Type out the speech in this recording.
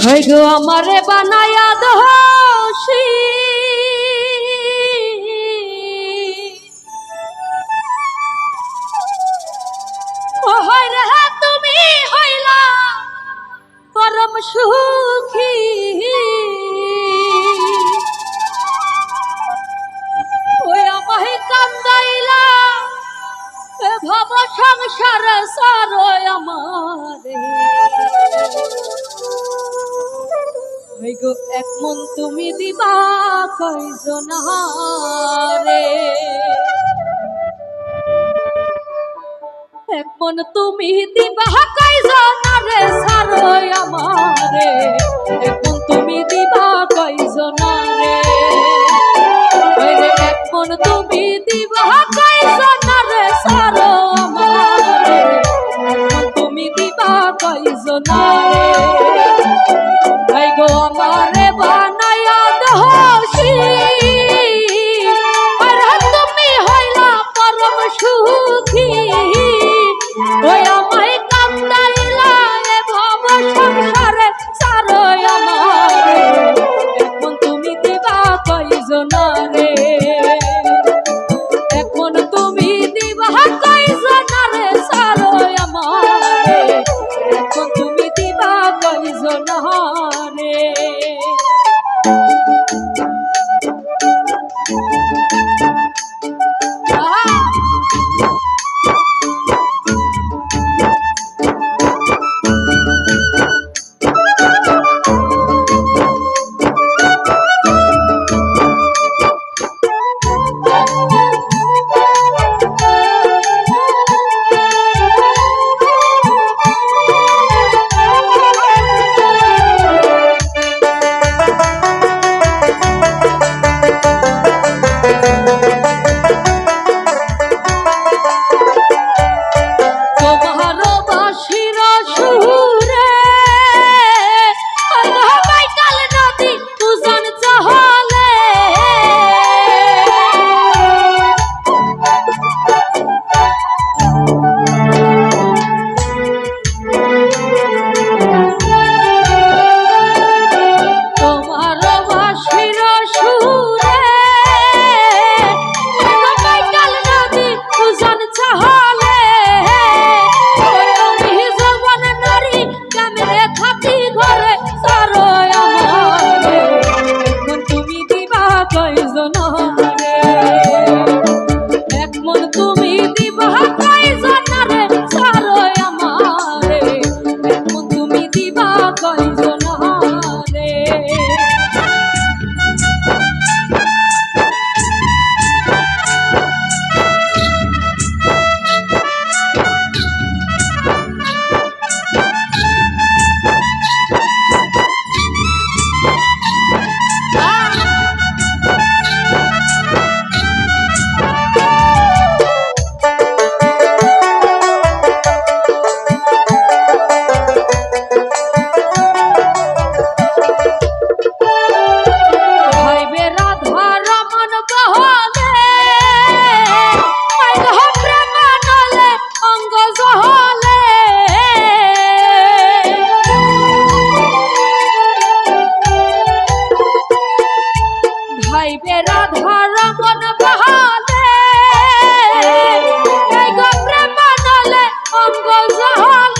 হই গো আমারে বানায়া দোষী হইগো এক মন তুমি দিবা কইজন রে এক মন তুমি দিবা কইজন রে সারয় আমারে? এক মন তুমি দিবা কইজন রে না no, no. অঙ্গ জহল